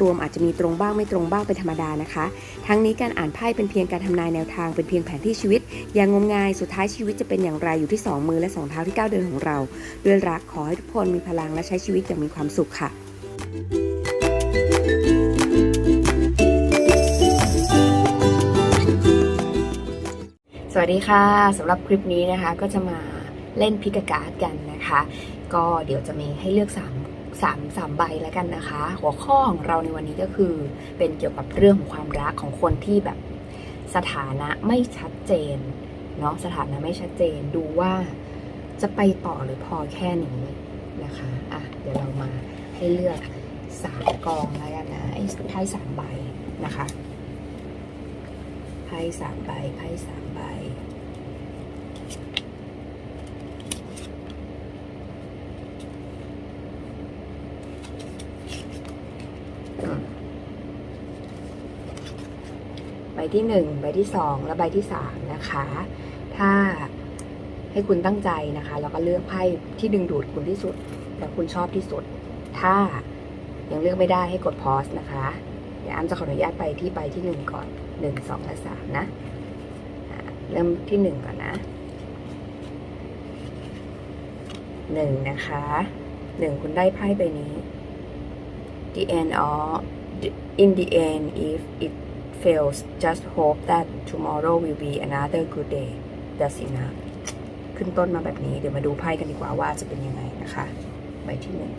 รวมอาจจะมีตรงบ้างไม่ตรงบ้างเป็นธรรมดานะคะ ทั้งนี้การอ่านไพ่เป็นเพียงการทำนายแนวทางเป็นเพียงแผนที่ชีวิต อย่างงมงายสุดท้ายชีวิตจะเป็นอย่างไรอยู่ที่สองมือและสองเท้าที่ก้าวเดินของเรา ด้วยรักขอให้ทุกคนมีพลังและใช้ชีวิตอย่างมีความสุขค่ะสวัสดีค่ะสำหรับคลิปนี้นะคะก็จะมาเล่นพิกาการ์ดกันนะคะ ก็เดี๋ยวจะมีให้เลือก 3 3 3ใบแล้วกันนะคะ หัวข้อของเราในวันนี้ก็คือเป็นเกี่ยวกับเรื่องของความรักของคนที่แบบสถานะไม่ชัดเจนเนาะสถานะไม่ชัดเจนดูว่าจะไปต่อหรือพอแค่นี้นะคะอะเดี๋ยวเรามาให้เลือกสามกองแล้วกันนะไอ้ไพ่สามใบนะคะไพ่สามใบไพ่สามใบ ใบ ที่หนึ่งใบที่สองและใบที่สามนะคะ ถ้าให้คุณตั้งใจนะคะแล้วก็เลือกไพ่ที่ดึงดูดคุณที่สุด และคุณชอบที่สุด ถ้ายังเลือกไม่ได้ให้กดพอสนะคะ เดี๋ยวอ้ำจะขออนุญาตไปที่ใบที่หนึ่งก่อนหนึ่งสองและสามนะเริ่มที่หนึ่งก่อนนะหนึ่งนะคะหนึ่งคุณได้ไพ่ใบนี้ the end or in the end if it fails just hope that tomorrow will be another good day that's enough ขึ้นต้นมาแบบนี้เดี๋ยวมาดูไพ่กันดีกว่าว่าจะเป็นยังไงนะคะ ใบที่หนึ่ง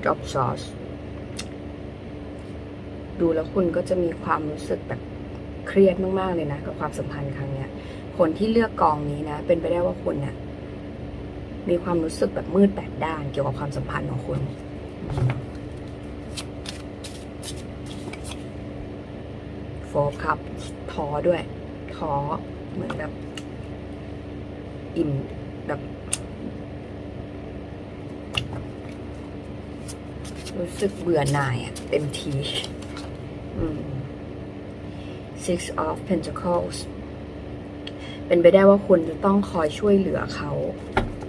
Eight of Swords ดูแล้วคุณก็จะมีความรู้สึกแบบเครียดมากๆเลยนะ กับความสัมพันธ์ครั้งเนี้ย คนที่เลือกกองนี้นะ เป็นไปได้ว่าคุณเนี่ยมีความรู้สึกแบบมืดแปดด้านเกี่ยวกับความสัมพันธ์ของคุณโฟคับท้อด้วยท้อเหมือนแบบอิ่มแบบ รู้สึกเบื่อหน่ายอะเต็มที Six of Pentacles เป็นไปได้ว่าคุณจะต้องคอยช่วยเหลือเขา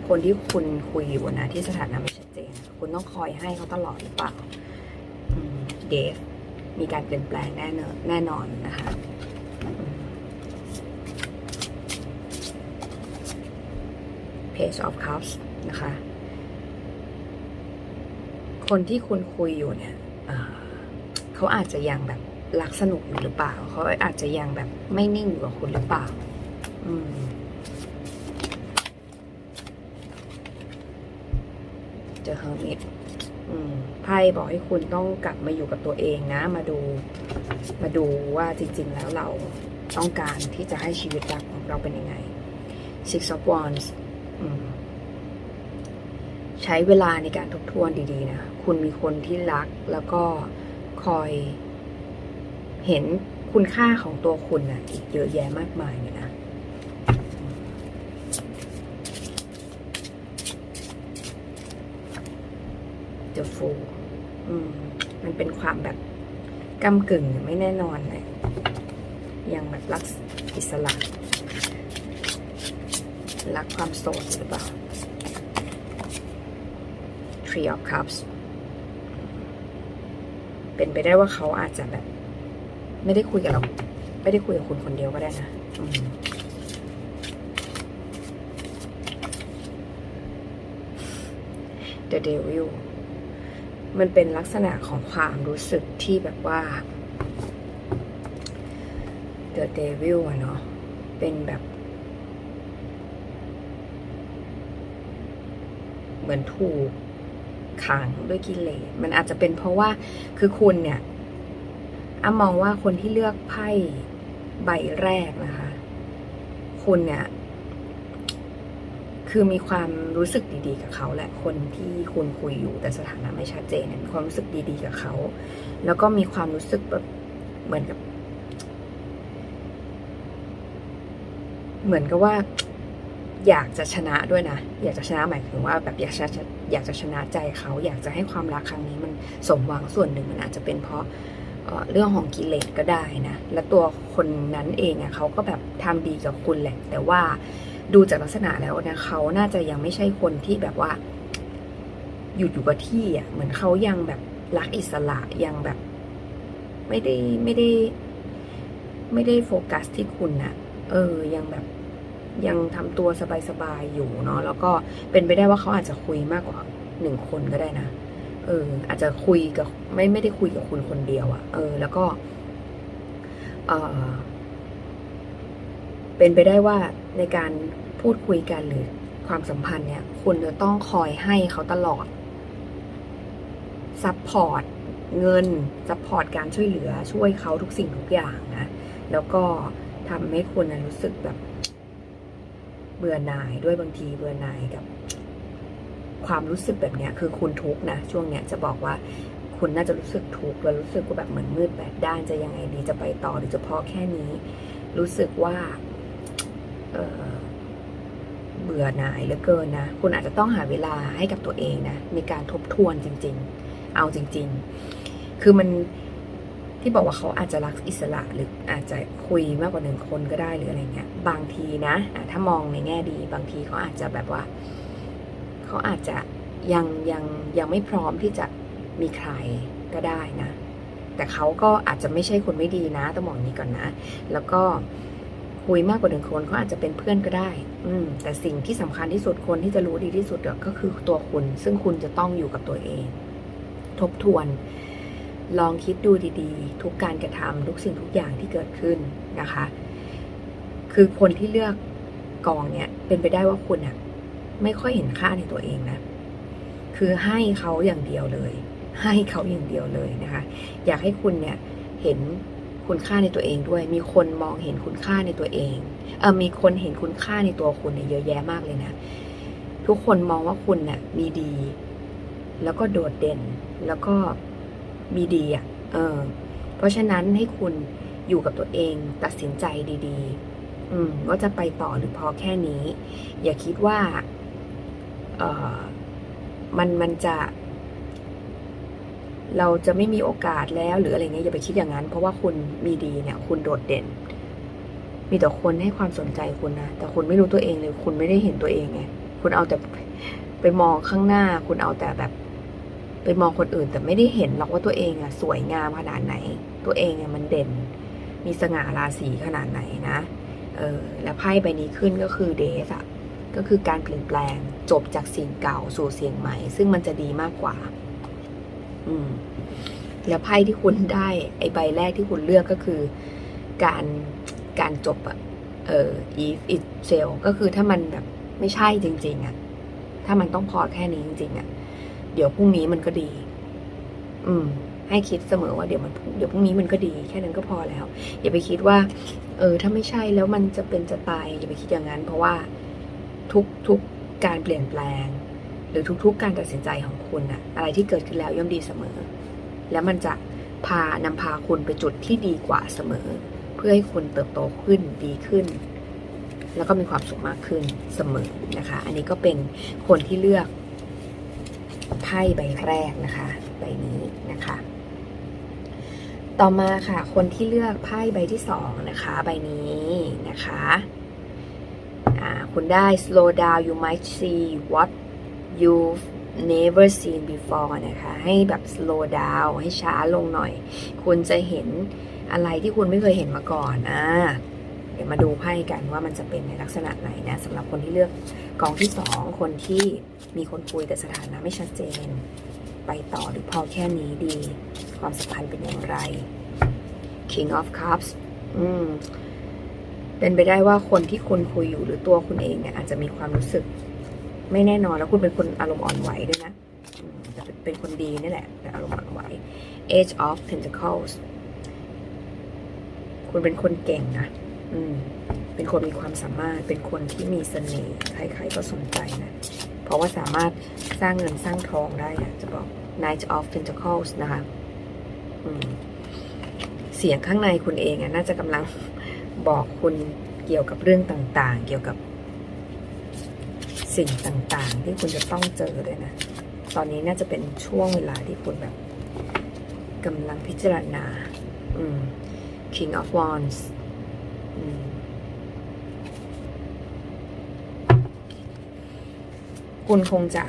คนที่คุณคุยอยู่นะที่สถานะไม่ชัดเจน คุณต้องคอยให้เขาตลอดหรือเปล่าเดฟมีการเปลี่ยนแปลงแน่นอนแน่นอนนะคะอืม Page of Cups นะคะ คนที่คุณคุยอยู่เนี่ยเขาอาจจะยังแบบรักสนุกอยู่หรือเปล่า เขาอาจจะยังแบบไม่นิ่งอยู่กับคุณหรือเปล่า อืมเจอเฮอร์มิตอืมไพ่บอกให้คุณต้องกลับมาอยู่กับตัวเองนะ มาดู มาดูว่าจริง ๆ แล้วเราต้องการที่จะให้ชีวิตรักของเราเป็นยังไง Six of Wands ใช้เวลาในการทบทวนดีๆนะ คุณมีคนที่รักแล้วก็คอยเห็นคุณค่าของตัวคุณนะอีกเยอะแยะมากมายเลยนะ The Fool อืมมันเป็นความแบบกำกึ่งไม่แน่นอนเลยยังแบบรักอิสระ รักความโสดหรือเปล่า Three of Cups เป็นไปได้ว่าเขาอาจจะแบบ ไม่ได้คุยกับเรา ไม่ได้คุยกับคุณคนเดียวก็ได้นะอืม The Devil มันเป็นลักษณะของความรู้สึกที่แบบว่า The Devil อะเนาะ เป็นแบบ เหมือนถูก ขังด้วยกิเลสมันอาจจะเป็นเพราะว่าคือคุณเนี่ยอ้ามองว่าคนที่เลือกไพ่ใบแรกนะคะ คุณเนี่ยคือมีความรู้สึกดีๆกับเขาแหละคนที่คุณคุยอยู่แต่สถานะไม่ชัดเจนเนี่ยมีความรู้สึกดีๆกับเขา แล้วก็มีความรู้สึกแบบเหมือนกับ เหมือนกับว่า อยากจะชนะด้วยนะ อยากจะชนะหมายถึงว่าแบบอยากจะ อยากจะชนะใจเขาอยากจะให้ความรักครั้งนี้มันสมหวังส่วนหนึ่งมันอาจจะเป็นเพราะเเรื่องของกิเลสก็ได้นะ และตัวคนนั้นเองอะเขาก็แบบทำดีกับคุณแหละ แต่ว่าดูจากลักษณะแล้วนะเขาน่าจะยังไม่ใช่คนที่แบบว่า อยู่อยู่กับที่อะเหมือนเขายังแบบรักอิสระยังแบบ ไม่ได้ไม่ได้ ไม่ได้โฟกัสที่คุณน่ะ เออยังแบบ ยังทำตัวสบายๆอยู่เนาะแล้วก็เป็นไปได้ว่าเขาอาจจะคุยมากกว่าหนึ่งคนก็ได้นะเอออาจจะคุยกับไม่ไม่ได้คุยกับคุณคนเดียวอะ่ะ เออ แล้วก็เออเป็นไปได้ว่าในการพูดคุยกันหรือความสัมพันธ์เนี่ย คุณจะต้องคอยให้เขาตลอดซัพพอร์ตเงินซัพพอร์ตการช่วยเหลือช่วยเขาทุกสิ่งทุกอย่างนะ แล้วก็ทำให้คุณนะรู้สึกแบบ เบื่อหน่ายด้วยบางทีเบื่อหน่ายกับ ความรู้สึกแบบเนี้ย คือคุณทุกข์นะช่วงเนี้ยจะบอกว่าคุณน่าจะรู้สึกทุกข์แล้วรู้สึกว่าแบบเหมือนมืดแปดด้านจะยังไงดีจะไปต่อหรือจะพอแค่นี้ รู้สึกว่าเเบื่อหน่ายเหลือเกินนะ คุณอาจจะต้องหาเวลาให้กับตัวเองนะ มีการทบทวนจริง ๆ เอาจริง ๆ คือมัน ที่บอกว่าเขาอาจจะรักอิสระหรืออาจจะคุยมากกว่าหนึ่งคนก็ได้หรืออะไรเงี้ยบางทีนะะถ้ามองในแง่ดี บางทีเขาอาจจะแบบว่า เขาอาจจะยังยังยังไม่พร้อมที่จะมีใครก็ได้นะ แต่เขาก็อาจจะไม่ใช่คนไม่ดีนะต้องบอกอย่างนี้ก่อนนะ แล้วก็คุยมากกว่าหนึ่งคนเขาอาจจะเป็นเพื่อนก็ได้ อืม แต่สิ่งที่สำคัญที่สุดคนที่จะรู้ดีที่สุดก็คือตัวคุณ ซึ่งคุณจะต้องอยู่กับตัวเอง ทบทวน ลองคิดดูดีๆ ทุกการกระทำทุกสิ่งทุกอย่างที่เกิดขึ้นนะคะ คือคนที่เลือกกองเนี่ยเป็นไปได้ว่าคุณอะไม่ค่อยเห็นค่าในตัวเองนะ คือให้เขาอย่างเดียวเลย ให้เขาอย่างเดียวเลยนะคะ อยากให้คุณเนี่ยเห็นคุณค่าในตัวเองด้วย มีคนมองเห็นคุณค่าในตัวเองเออมีคนเห็นคุณค่าในตัวคุณเนี่ยเยอะแยะมากเลยนะ ทุกคนมองว่าคุณเนี่ยมีดี แล้วก็โดดเด่น แล้วก็ มีดีอะเออ เพราะฉะนั้นให้คุณอยู่กับตัวเองตัดสินใจดีๆ อืมว่าจะไปต่อหรือพอแค่นี้ อย่าคิดว่าเออมันมันจะ เราจะไม่มีโอกาสแล้วหรืออะไรเงี้ยอย่าไปคิดอย่างนั้น เพราะว่าคุณมีดีเนี่ย คุณโดดเด่น มีแต่คนให้ความสนใจคุณนะแต่คุณไม่รู้ตัวเองเลย คุณไม่ได้เห็นตัวเองไงคุณเอาแต่ไปมองข้างหน้า คุณเอาแต่แบบ ไปมองคนอื่นแต่ไม่ได้เห็นหรอกว่าตัวเองอะสวยงามขนาดไหน ตัวเองอะมันเด่น มีสง่าราศีขนาดไหนนะ เออ แล้วไพ่ใบนี้ขึ้นก็คือเดสอะก็คือการเปลี่ยนแปลงจบจากสิ่งเก่าสู่สิ่งใหม่ ซึ่งมันจะดีมากกว่า อืม แล้วไพ่ที่คุณได้ ไอใบแรกที่คุณเลือกก็คือ การการจบอะเออ if it fail ก็คือถ้ามันแบบไม่ใช่จริง ๆอะถ้ามันต้องพอแค่นี้จริง ๆอะ เดี๋ยวพรุ่งนี้มันก็ดี อืม ให้คิดเสมอว่าเดี๋ยวมันเดี๋ยวพรุ่งนี้มันก็ดี แค่นั้นก็พอแล้ว อย่าไปคิดว่า เออ ถ้าไม่ใช่แล้วมันจะเป็นจะตายอย่าไปคิดอย่างนั้น เพราะว่าทุกทุกการเปลี่ยนแปลง หรือทุก ๆ การตัดสินใจของคุณอะอะไรที่เกิดขึ้นแล้วย่อมดีเสมอ แล้วมันจะพานำพาคุณไปจุดที่ดีกว่าเสมอ เพื่อให้คุณเติบโตขึ้นดีขึ้น แล้วก็มีความสุขมากขึ้นเสมอนะคะ อันนี้ก็เป็นคนที่เลือก ไพ่ใบแรกนะคะใบนี้นะคะ ต่อมาค่ะ คนที่เลือกไพ่ใบที่สองนะคะ ใบนี้นะคะคุณได้ slow down you might see what you've never seen before นะคะ ให้แบบ slow down ให้ช้าลงหน่อย คุณจะเห็นอะไรที่คุณไม่เคยเห็นมาก่อนอ่า ดี๋ยวมาดูไพ่กันว่ามันจะเป็นในลักษณะไหนนะสำหรับคนที่เลือกกองที่สองคนที่มีคนคุยแต่สถานะไม่ชัดเจน ไปต่อหรือพอแค่นี้ดี ความสัมพันธ์เป็นอย่างไร King of Cups อืมเป็นไปได้ว่าคนที่คุณคุยอยู่หรือตัวคุณเองเนี่ยอาจจะมีความรู้สึก ไม่แน่นอนแล้วคุณเป็นคนอารมณ์อ่อนไหวด้วยนะอืมแต่เป็นคนดีนี่แหละแต่อารมณ์อ่อนไหว Age of Pentacles คุณเป็นคนเก่งนะ เป็นคนมีความสามารถ เป็นคนที่มีเสน่ห์ใครๆก็สนใจนะ เพราะว่าสามารถสร้างเงินสร้างทองได้อะจะบอก Knight of Pentacles นะคะเสียงข้างในคุณเองอะน่าจะกำลังบอกคุณเกี่ยวกับเรื่องต่าง ๆ เกี่ยวกับสิ่งต่างๆ ที่คุณจะต้องเจอเลยนะ ตอนนี้น่าจะเป็นช่วงเวลาที่คุณแบบกำลังพิจารณา King of Wands คุณคงจะ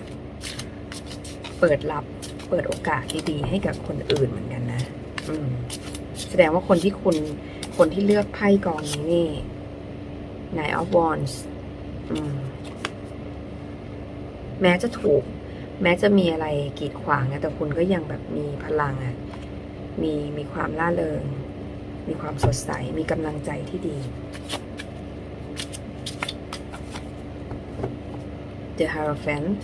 เปิดรับเปิดโอกาสดีๆให้กับคนอื่นเหมือนกันนะแสดงว่าคนที่คุณคนที่เลือกไพ่กองนี้นี่ Nine of Wands มแม้จะถูก แม้จะมีอะไรกีดขวางนะแต่คุณก็ยังแบบมีพลังอะ มีมีความล่าเริง มีความสดใส มีกำลังใจที่ดี The Hierophant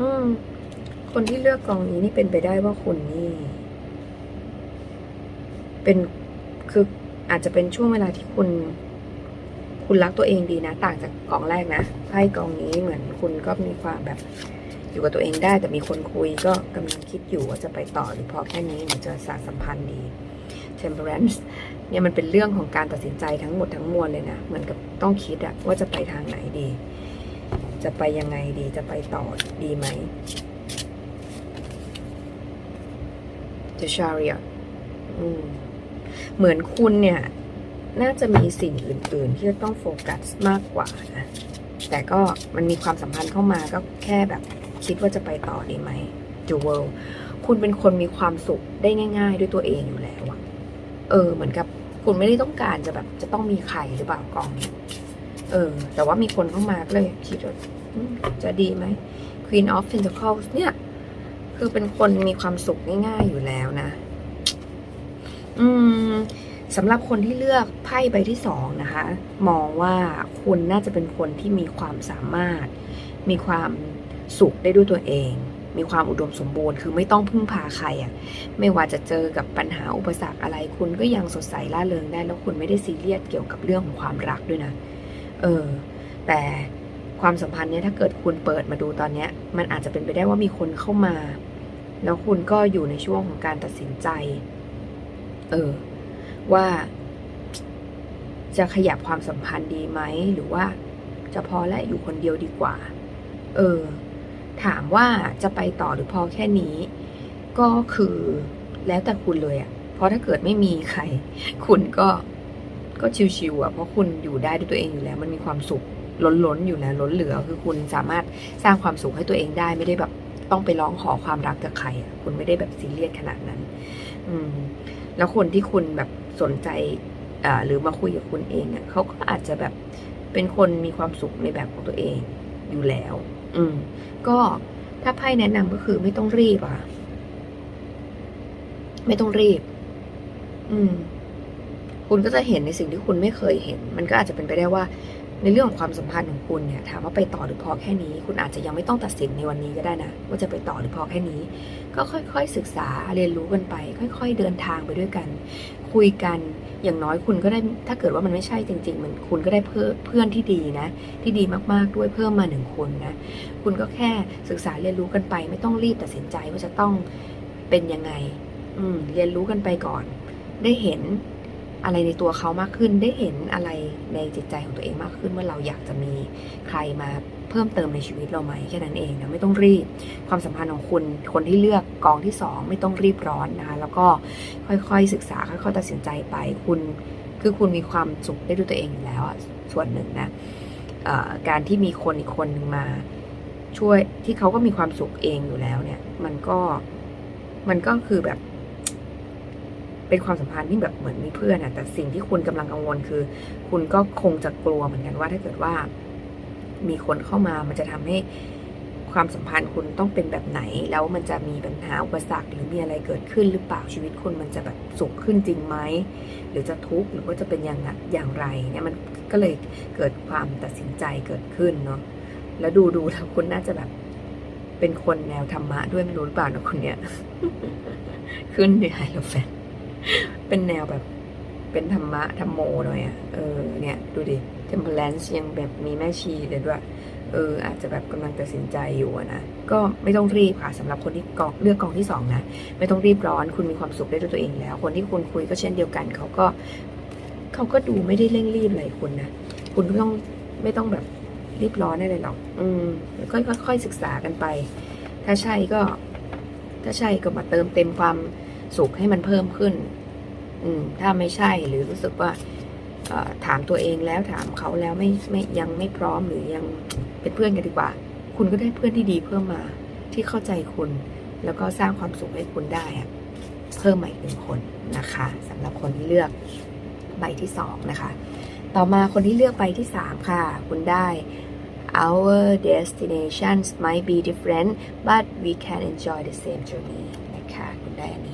อืม คนที่เลือกกองนี้นี่เป็นไปได้ว่าคุณนี่ เป็นคืออาจจะเป็นช่วงเวลาที่คุณคุณรักตัวเองดีนะ ต่างจากกองแรกนะไพ่กองนี้เหมือนคุณก็มีความแบบ อยู่กับตัวเองได้แต่มีคนคุยก็กำลังคิดอยู่ว่าจะไปต่อหรือพอแค่นี้หรือจะสานสัมพันธ์ดี Temperance เนี่ยมันเป็นเรื่องของการตัดสินใจทั้งหมดทั้งมวลเลยนะ เหมือนกับต้องคิดอะว่าจะไปทางไหนดี จะไปยังไงดีจะไปต่อดีไหม The Chariot เหมือนคุณเนี่ย น่าจะมีสิ่งอื่น ๆ ที่ต้องโฟกัสมากกว่านะแต่ก็มันมีความสัมพันธ์เข้ามาก็แค่แบบ คิดว่าจะไปต่อดีไหม The World คุณเป็นคนมีความสุขได้ง่าย ๆ ด้วยตัวเองอยู่แล้วอะเออ เหมือนกับคุณไม่ได้ต้องการจะแบบจะต้องมีใครหรือเปล่ากอง เออ แต่ว่ามีคนเข้ามาก็เลยคิดว่าจะดีไหม Queen of Pentacles เนี่ย คือเป็นคนมีความสุขง่ายๆอยู่แล้วนะ อืมสำหรับคนที่เลือกไพ่ใบที่สองนะคะ มองว่าคุณน่าจะเป็นคนที่มีความสามารถ มีความ สุขได้ด้วยตัวเอง มีความอุดมสมบูรณ์ คือไม่ต้องพึ่งพาใครอะ่ะ ไม่ว่าจะเจอกับปัญหาอุปสรรคอะไร คุณก็ยังสดใสล่าเริงได้ แล้วคุณไม่ได้ซีเรียสเกี่ยวกับเรื่องของความรักด้วยนะ เออ แต่ความสัมพันธ์เนี้ยถ้าเกิดคุณเปิดมาดูตอนเนี้ย มันอาจจะเป็นไปได้ว่ามีคนเข้ามา แล้วคุณก็อยู่ในช่วงของการตัดสินใจ เออ ว่าจะขยับความสัมพันธ์ดีไหม หรือว่าจะพอและอยู่คนเดียวดีกว่า เออ ถามว่าจะไปต่อหรือพอแค่นี้ ก็คือแล้วแต่คุณเลยอะ่ะ เพราะถ้าเกิดไม่มีใคร คุณก็ก็ชิวๆอะ่ะ เพราะคุณอยู่ได้ด้วยตัวเองอยู่แล้ว มันมีความสุขล้นๆอยู่แล้วล้นเหลือ คือคุณสามารถสร้างความสุขให้ตัวเองได้ไม่ได้แบบต้องไปร้องขอความรักจากใครอะ่ะ คุณไม่ได้แบบซีเรียสขนาดนั้น อืม แล้วคนที่คุณแบบสนใจอ่าหรือมาคุยกับคุณเองอะเขาก็อาจจะแบบเป็นคนมีความสุขในแบบของตัวเองอยู่แล้ว อืมก็ถ้าไพ่แนะนำก็คือไม่ต้องรีบอะ ไม่ต้องรีบ อืม คุณก็จะเห็นในสิ่งที่คุณไม่เคยเห็น มันก็อาจจะเป็นไปได้ว่า ในเรื่องของความสัมพันธ์ของคุณเนี่ยถามว่าไปต่อหรือพอแค่นี้ คุณอาจจะยังไม่ต้องตัดสินในวันนี้ก็ได้นะ ว่าจะไปต่อหรือพอแค่นี้ ก็ค่อยๆศึกษาเรียนรู้กันไป ค่อย ๆ เดินทางไปด้วยกัน คุยกันอย่างน้อยคุณก็ได้ถ้าเกิดว่ามันไม่ใช่จริงๆมันคุณก็ได้เพื่อเพื่อนที่ดีนะ ที่ดีมากๆด้วยเพิ่มมาหนึ่งคนนะคุณก็แค่ศึกษาเรียนรู้กันไป ไม่ต้องรีบตัดสินใจว่าจะต้องเป็นยังไง อืมเรียนรู้กันไปก่อน ได้เห็น อะไรในตัวเขามากขึ้นได้เห็นอะไรในจิตใจของตัวเองมากขึ้นว่าเราอยากจะมีใครมาเพิ่มเติมในชีวิตเราไหมแค่นั้นเองนะไม่ต้องรีบความสัมพันธ์ของคุณคนที่เลือกกองที่สองไม่ต้องรีบร้อนนะคะแล้วก็ค่อยๆศึกษาค่อยๆตัดสินใจไปคุณคือคุณมีความสุขได้ด้วยตัวเองอยู่แล้วส่วนหนึ่งนะการที่มีคนอีกคนนึงมาช่วยที่เขาก็มีความสุขเองอยู่แล้วเนี่ย มันก็มันก็คือแบบ เป็นความสัมพันธ์ที่แบบเหมือนมีเพื่อนอะแต่สิ่งที่คุณกำลังกังวลคือ คุณก็คงจะกลัวเหมือนกันว่าถ้าเกิดว่า มีคนเข้ามามันจะทำให้ความสัมพันธ์คุณต้องเป็นแบบไหน แล้วมันจะมีปัญหาอุปสรรคหรือมีอะไรเกิดขึ้นหรือเปล่าชีวิตคุณมันจะแบบสุขขึ้นจริงไหมหรือจะทุกข์หรือว่าจะเป็นอย่างนั้นอย่างไรเนี่ยมันก็เลยเกิดความตัดสินใจเกิดขึ้นเนาะแล้วดูดูแล้วคุณน่าจะแบบเป็นคนแนวธรรมะด้วยไม่รู้หรือเปล่านะคนเนี้ยขึ้นในไฮโลแฟน เป็นแนวแบบ เป็นธรรมะธรรมโมหน่อยอะ่ะเออเนี่ยดูดิ temperance ยังแบบมีแม่ชีเลยด้วยเอออาจจะแบบกำลังตัดสินใจอยู่นะก็ไม่ต้องรีบค่ะสำหรับคนที่กองเลือกกองที่สองนะไม่ต้องรีบร้อนคุณมีความสุขได้ด้วยตัวเองแล้ว คนที่คุณคุยก็เช่นเดียวกันเขาก็เขาก็ดูไม่ได้เร่งรีบอะไรคุณนะคุณก็ต้องไม่ต้องแบบรีบร้อนอะไรหรอก อืมค่อยค่อยๆศึกษากันไป ถ้าใช่ก็ ถ้าใช่ก็มาเติมเต็มความ สุขให้มันเพิ่มขึ้น อืม ถ้าไม่ใช่หรือรู้สึกว่าถามตัวเองแล้วถามเขาแล้วไม่ไม่ยังไม่พร้อมหรือยังเป็นเพื่อนกันดีกว่า คุณก็ได้เพื่อนที่ดีเพิ่มมา ที่เข้าใจคุณ แล้วก็สร้างความสุขให้คุณได้อะเพิ่มใหม่หนึ่งคนนะคะสำหรับคนที่เลือกใบที่สองนะคะ ต่อมาคนที่เลือกใบที่สามค่ะ คุณได้ our destinations might be different but we can enjoy the same journey นะคะ คุณได้อันนี้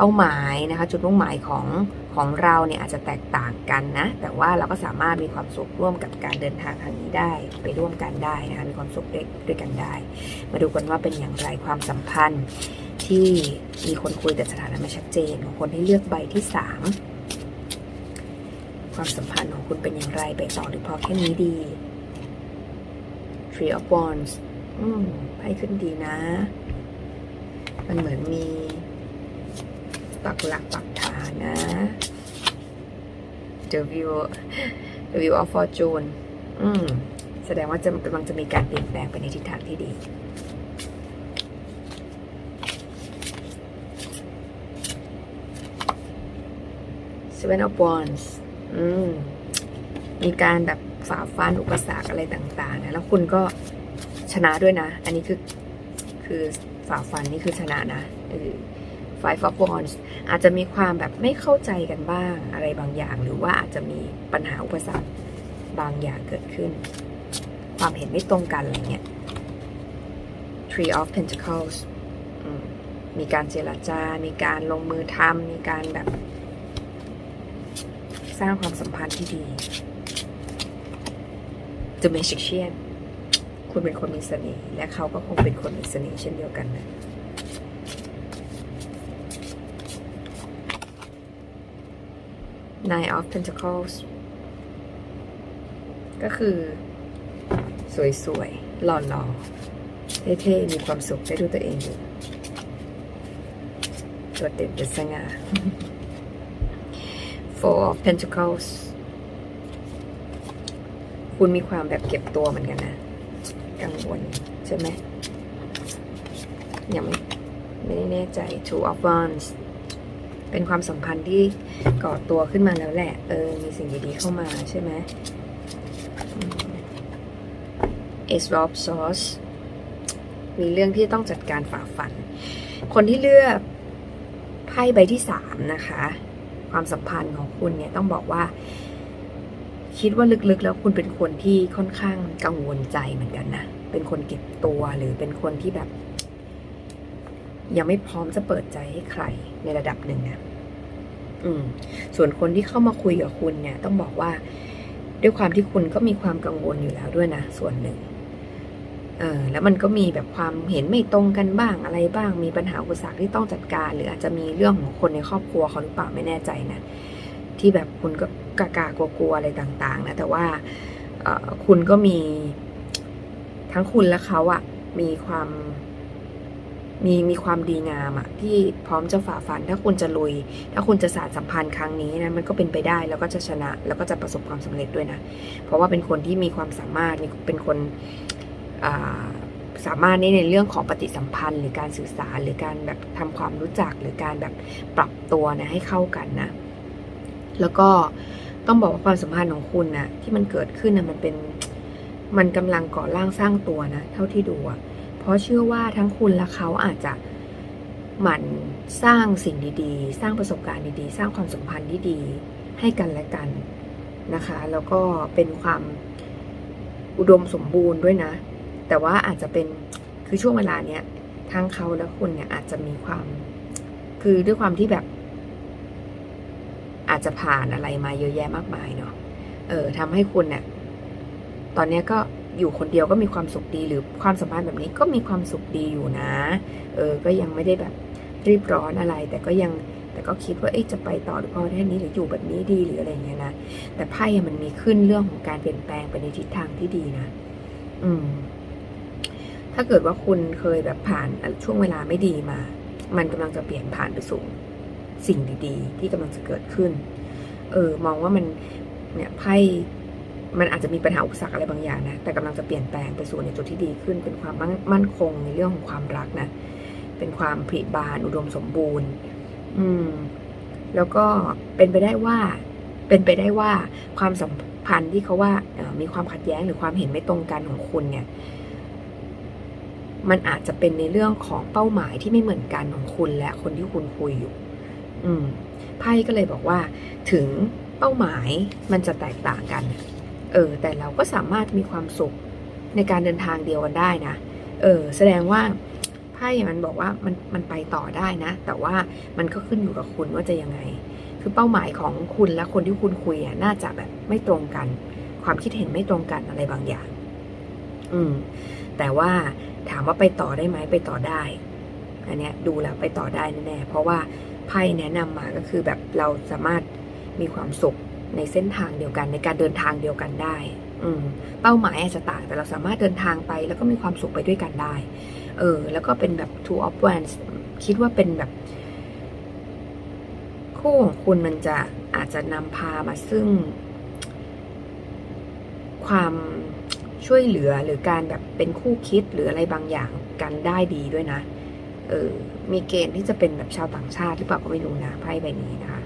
เป้าหมายนะคะ จุดมุ่งหมายของของเราเนี่ยอาจจะแตกต่างกันนะ แต่ว่าเราก็สามารถมีความสุขร่วมกับการเดินทางทางนี้ได้ ไปร่วมกันได้นะคะ มีความสุขด้วยด้วยกันได้ มาดูกันว่าเป็นอย่างไรความสัมพันธ์ที่มีคนคุยแต่สถานะไม่ชัดเจนของคนที่เลือกใบที่สามความสัมพันธ์ของคุณเป็นอย่างไรไปต่อหรือพอแค่นี้ดี Three of Wands อืมไพ่ขึ้นดีนะ มันเหมือนมี ปักหลักปักฐานนะ The View The View of Fortune อืมแสดงว่าจะกำลังจะมีการเปลี่ยนแปลงไปในทิศทางที่ดี Seven of Wands อืมมีการแบบฝ่าฟันอุปสรรคอะไรต่าง ๆ นะ แล้วคุณก็ชนะด้วยนะ อันนี้คือคือฝ่าฟันนี่คือชนะนะเออ Five of Wands อาจจะมีความแบบไม่เข้าใจกันบ้างอะไรบางอย่าง หรือว่าอาจจะมีปัญหาอุปสรรคบางอย่างเกิดขึ้น ความเห็นไม่ตรงกันอะไรเงี้ย Tree of Pentacles อืมมีการเจรจา มีการลงมือทำ มีการแบบ สร้างความสัมพันธ์ที่ดี The Magician คุณเป็นคนมีเสน่ห์และเขาก็คงเป็นคนมีเสน่ห์เช่นเดียวกันนะ Nine of Pentacles ก็คือ สวยๆ หล่อๆ เท่ๆ มีความสุขได้ดูตัวเองอยู่โดดเด่นเป็นสง่า Four of Pentacles คุณมีความแบบเก็บตัวเหมือนกันนะ กังวลใช่ไหมยังไม่ไม่แน่ใจ Two of Wands เป็นความสัมพันธ์ที่ก่อตัวขึ้นมาแล้วแหละ เออ มีสิ่งดีๆเข้ามาใช่ไหมอืม Ace of Swords มีเรื่องที่ต้องจัดการฝ่าฟัน คนที่เลือกไพ่ใบที่สามนะคะ ความสัมพันธ์ของคุณเนี่ยต้องบอกว่า คิดว่าลึกๆแล้วคุณเป็นคนที่ค่อนข้างกังวลใจเหมือนกันนะ เป็นคนเก็บตัวหรือเป็นคนที่แบบ ยังไม่พร้อมจะเปิดใจให้ใครในระดับหนึ่งนะอืม ส่วนคนที่เข้ามาคุยกับคุณเนี่ย ต้องบอกว่า ด้วยความที่คุณก็มีความกังวลอยู่แล้วด้วยนะส่วนหนึ่ง เออแล้วมันก็มีแบบความเห็นไม่ตรงกันบ้างอะไรบ้าง มีปัญหาอุปสรรคที่ต้องจัดการ หรืออาจจะมีเรื่องของคนในครอบครัวเขาหรือเปล่าไม่แน่ใจนะที่แบบคุณก็กากากลัวๆอะไรต่าง ๆ นะ แต่ว่าคุณก็มีทั้งคุณและเขาอะมีความ มีมีความดีงามอะที่พร้อมจะฝ่าฟัน ถ้าคุณจะลุย ถ้าคุณจะสานสัมพันธ์ครั้งนี้นะมันก็เป็นไปได้แล้วก็จะชนะ แล้วก็จะประสบความสำเร็จด้วยนะ เพราะว่าเป็นคนที่มีความสามารถมีเป็นคนอ่าสามารถในในเรื่องของปฏิสัมพันธ์ หรือการสื่อสารหรือการแบบทำความรู้จักหรือการแบบปรับตัวนะให้เข้ากันนะ แล้วก็ต้องบอกว่าความสัมพันธ์ของคุณนะที่มันเกิดขึ้นนะมันเป็นมันกำลังก่อร่างสร้างตัวนะ เท่าที่ดูอะ เพราะเชื่อว่าทั้งคุณและเขาอาจจะหมั่นสร้างสิ่งดีๆ สร้างประสบการณ์ดีๆ สร้างความสัมพันธ์ที่ดีให้กันและกันนะคะ แล้วก็เป็นความอุดมสมบูรณ์ด้วยนะ แต่ว่าอาจจะเป็นคือช่วงเวลาเนี้ยทั้งเขาและคุณเนี่ยอาจจะมีความ คือด้วยความที่แบบ อาจจะผ่านอะไรมาเยอะแยะมากมายเนาะเออทำให้คุณเนี่ยตอนเนี้ยก็ อยู่คนเดียวก็มีความสุขดีหรือความสัมพันธ์แบบนี้ก็มีความสุขดีอยู่นะ เออ ก็ยังไม่ได้แบบรีบร้อนอะไร แต่ก็ยังแต่ก็คิดว่าเอ๊ะจะไปต่อหรือพอแค่นี้หรืออยู่แบบนี้ดีหรืออะไรอย่างเงี้ยนะแต่ไพ่มันมีขึ้นเรื่องของการเปลี่ยนแปลงไปในทิศทางที่ดีนะ อืม ถ้าเกิดว่าคุณเคยแบบผ่านช่วงเวลาไม่ดีมา มันกำลังจะเปลี่ยนผ่านไปสู่สิ่งดี ๆ ที่กำลังจะเกิดขึ้น เออ มองว่ามันเนี่ยไพ่ มันอาจจะมีปัญหาอุปสรรคอะไรบางอย่างนะ แต่กำลังจะเปลี่ยนแปลงไปสู่ในจุดที่ดีขึ้น เป็นความมั่นคงในเรื่องของความรักนะ เป็นความผลิบานอุดมสมบูรณ์ อืม แล้วก็เป็นไปได้ว่า เป็นไปได้ว่าความสัมพันธ์ที่เขาว่ามีความขัดแย้งหรือความเห็นไม่ตรงกันของคุณเนี่ย มันอาจจะเป็นในเรื่องของเป้าหมายที่ไม่เหมือนกันของคุณและคนที่คุณคุยอยู่ อืม ไพ่ก็เลยบอกว่า ถึงเป้าหมายมันจะแตกต่างกันเเออแต่เราก็สามารถมีความสุขในการเดินทางเดียวกันได้นะเออแสดงว่าไพ่มันบอกว่ามันมันไปต่อได้นะ แต่ว่ามันก็ขึ้นอยู่กับคุณว่าจะยังไง คือเป้าหมายของคุณและคนที่คุณคุยอะน่าจะแบบไม่ตรงกัน ความคิดเห็นไม่ตรงกันอะไรบางอย่าง อืม แต่ว่าถามว่าไปต่อได้ไหมไปต่อได้อันเนี้ยดูแล้วไปต่อได้แน่ๆเพราะว่าไพ่แนะนำมาก็คือแบบเราสามารถมีความสุข ในเส้นทางเดียวกันในการเดินทางเดียวกันได้ อืเป้าหมายอาจจะต่างแต่เราสามารถเดินทางไป แล้วก็มีความสุขไปด้วยกันได้ เออ แล้วก็เป็นแบบ two of wands คิดว่าเป็นแบบ คู่ของคุณมันจะอาจจะนำพามาซึ่ง ความช่วยเหลือหรือการแบบเป็นคู่คิดหรืออะไรบางอย่างกันได้ดีด้วยนะ เออ มีเกณฑ์ที่จะเป็นแบบชาวต่างชาติหรือเปล่าก็ไม่รู้นะไพ่ใบนี้นะคะ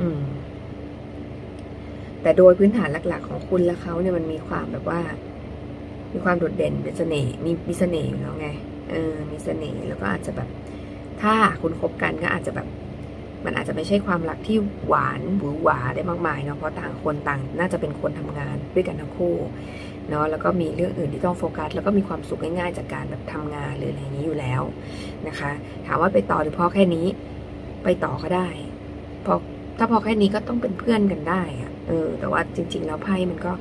อืม แต่โดยพื้นฐานหลัก ๆ ของคุณและเขาเนี่ยมันมีความแบบว่า มีความโดดเด่นเป็นเสน่ห์มีมีเสน่ห์อยู่แล้วไงเออมีเสน่ห์แล้วก็อาจจะแบบ ถ้าคุณคบกันก็อาจจะแบบ มันอาจจะไม่ใช่ความรักที่หวานหวือหวาได้มากมายเนาะเพราะต่างคนต่าง น่าจะเป็นคนทำงานด้วยกันทั้งคู่เนาะแล้วก็มีเรื่องอื่นที่ต้องโฟกัส แล้วก็มีความสุขง่ายๆ จากการแบบทำงานหรืออะไรอย่างนี้อยู่แล้วนะคะ ถามว่าไปต่อหรือพอแค่นี้ ไปต่อก็ได้เพราะ ถ้าพอแค่นี้ก็ต้องเป็นเพื่อนกันได้อะเออ แต่ว่าจริง ๆ แล้วไพ่มันก็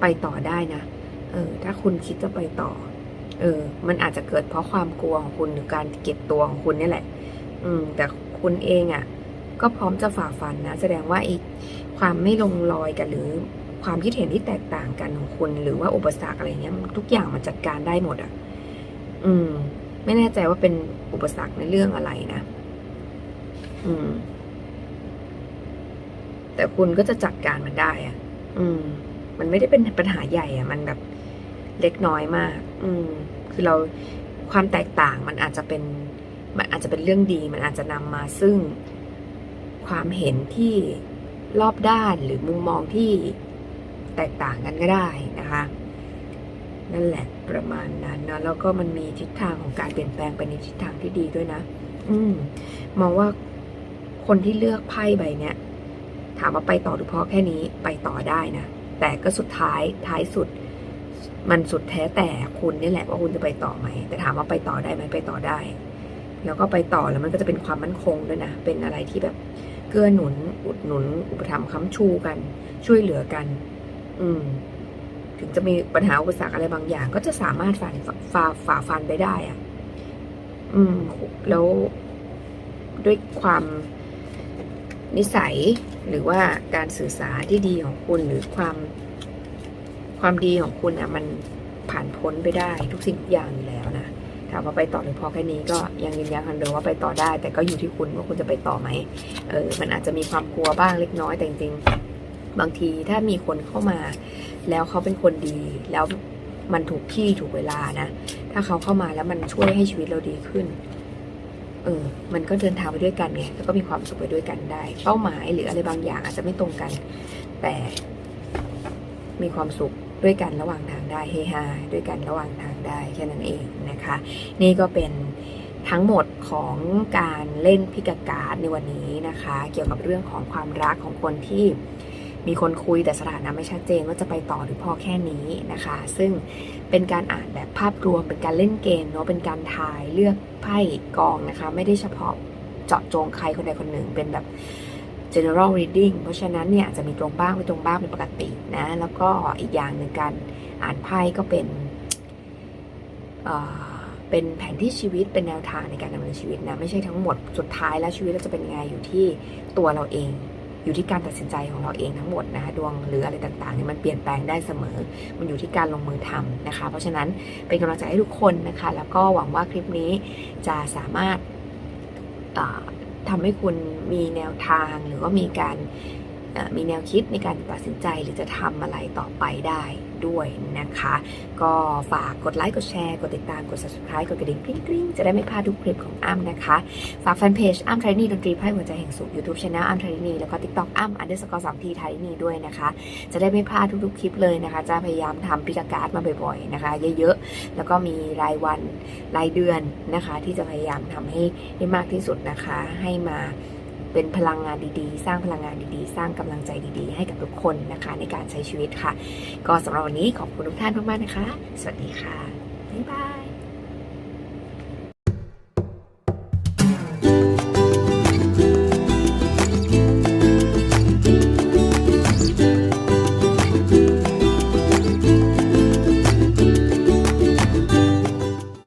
ไปต่อได้นะ เออ ถ้าคุณคิดจะไปต่อ เออ มันอาจจะเกิดเพราะความกลัวของคุณหรือการเก็บตัวของคุณนี่แหละ อืม แต่คุณเองอะ่ะ ก็พร้อมจะฝ่าฟันนะ แสดงว่าไอ้ความไม่ลงรอยกันหรือความคิดเห็นที่แตกต่างกันของคุณหรือว่าอุปสรรคอะไรเงี้ยทุกอย่างมันจัดการได้หมดอะ่ะ อืม ไม่แน่ใจว่าเป็นอุปสรรคในเรื่องอะไรนะ อืม แต่คุณก็จะจัดการมันได้อะ่ะอืม มันไม่ได้เป็นปัญหาใหญ่อะ่ะมันแบบเล็กน้อยมาก อืม คือเราความแตกต่างมันอาจจะเป็น มันอาจจะเป็นเรื่องดี มันอาจจะนำมาซึ่งความเห็นที่รอบด้านหรือมุมมองที่แตกต่างกันก็ได้นะคะ นั่นแหละประมาณนั้นนะแล้วก็มันมีทิศทางของการเปลี่ยนแปลงไปในทิศทางที่ดีด้วยนะ อืม มองว่าคนที่เลือกไพ่ใบเนี้ย ถามว่าไปต่อหรือพอแค่นี้ไปต่อได้นะ แต่ก็สุดท้ายท้ายสุด มันสุดแท้แต่คุณนี่แหละว่าคุณจะไปต่อไหม แต่ถามว่าไปต่อได้ไหมไปต่อได้ แล้วก็ไปต่อแล้วมันก็จะเป็นความมั่นคงด้วยนะ เป็นอะไรที่แบบเกื้อหนุน อุดหนุน อุปถัมภ์ค้ำชูกัน ช่วยเหลือกัน อืม ถึงจะมีปัญหาอุปสรรคอะไรบางอย่าง ก็จะสามารถฝ่าฝ่าฝ่าฟันไปได้อะอืม แล้วด้วยความ นิสัยหรือว่าการสื่อสารที่ดีของคุณหรือความความดีของคุณอะมันผ่านพ้นไปได้ทุกสิ่งทุกอย่างอยู่แล้วนะถามว่าไปต่อหรือพอแค่นี้ก็ยังยืนยันคำเดิมว่าไปต่อได้ แต่ก็อยู่ที่คุณว่าคุณจะไปต่อไหมเออมันอาจจะมีความกลัวบ้างเล็กน้อยแต่จริงบางทีถ้ามีคนเข้ามา แล้วเขาเป็นคนดี แล้วมันถูกที่ถูกเวลานะ ถ้าเขาเข้ามาแล้วมันช่วยให้ชีวิตเราดีขึ้น ออมันก็เดินทางไปด้วยกันไงแล้วก็มีความสุขไปด้วยกันได้ เป้าหมายหรืออะไรบางอย่างอาจจะไม่ตรงกัน แต่มีความสุขด้วยกันระหว่างทางได้เฮฮาด้วยกันระหว่างทางได้แค่นั้นเองนะคะ นี่ก็เป็นทั้งหมดของการเล่นพิกาการ์ดในวันนี้นะคะ เกี่ยวกับเรื่องของความรักของคนที่ มีคนคุยแต่สถานะไม่ชัดเจนว่าจะไปต่อหรือพอแค่นี้นะคะ ซึ่งเป็นการอ่านแบบภาพรวมเป็นการเล่นเกมเนาะเป็นการทายเลือกไพ่กองนะคะ ไม่ได้เฉพาะเจาะจงใครคนใดคนหนึ่งเป็นแบบ general reading เพราะฉะนั้นเนี่ยอาจจะมีตรงบ้างไม่ตรงบ้างเป็นปกตินะ แล้วก็อีกอย่างหนึ่งการอ่านไพ่ก็เป็นเอ่อเป็นแผนที่ชีวิตเป็นแนวทางในการดำเนินชีวิตนะ ไม่ใช่ทั้งหมดสุดท้ายแล้วชีวิตเราจะเป็นยังไงอยู่ที่ตัวเราเอง อยู่ที่การตัดสินใจของเราเองทั้งหมดนะคะดวงหรืออะไรต่างๆเนี่ยมันเปลี่ยนแปลงได้เสมอ มันอยู่ที่การลงมือทำนะคะ เพราะฉะนั้นเป็นกำลังใจให้ทุกคนนะคะ แล้วก็หวังว่าคลิปนี้จะสามารถทำทำให้คุณมีแนวทางหรือว่ามีการมีแนวคิดในการตัดสินใจหรือจะทำอะไรต่อไปได้ ด้วยนะคะ ก็ฝากกดไลค์กดแชร์กดติดตามกด subscribe กดกระดิ่งกริ๊งกริ๊งจะได้ไม่พลาดทุกคลิปของอ้ำนะคะ ฝากแฟนเพจอ้ำไทรนีดนตรีไพ่หัวใจแห่งสุข YouTube Channel อ้ำไทรนีแล้วก็ TikTok อ้ำ underscore สองทีไทรนีด้วยนะคะ จะได้ไม่พลาดทุกๆคลิปเลยนะคะ จะพยายามทำพิกาการ์ดมาบ่อยๆนะคะ เยอะๆแล้วก็มีรายวันรายเดือนนะคะ ที่จะพยายามทำให้ได้มากที่สุดนะคะ ให้มา เป็นพลังงานดีๆ สร้างพลังงานดีๆ สร้างกำลังใจดีๆ ให้กับทุกคนนะคะ ในการใช้ชีวิตค่ะ ก็สำหรับวันนี้ขอบคุณทุกท่านมากๆนะคะ สวัสดีค่ะบ๊ายบาย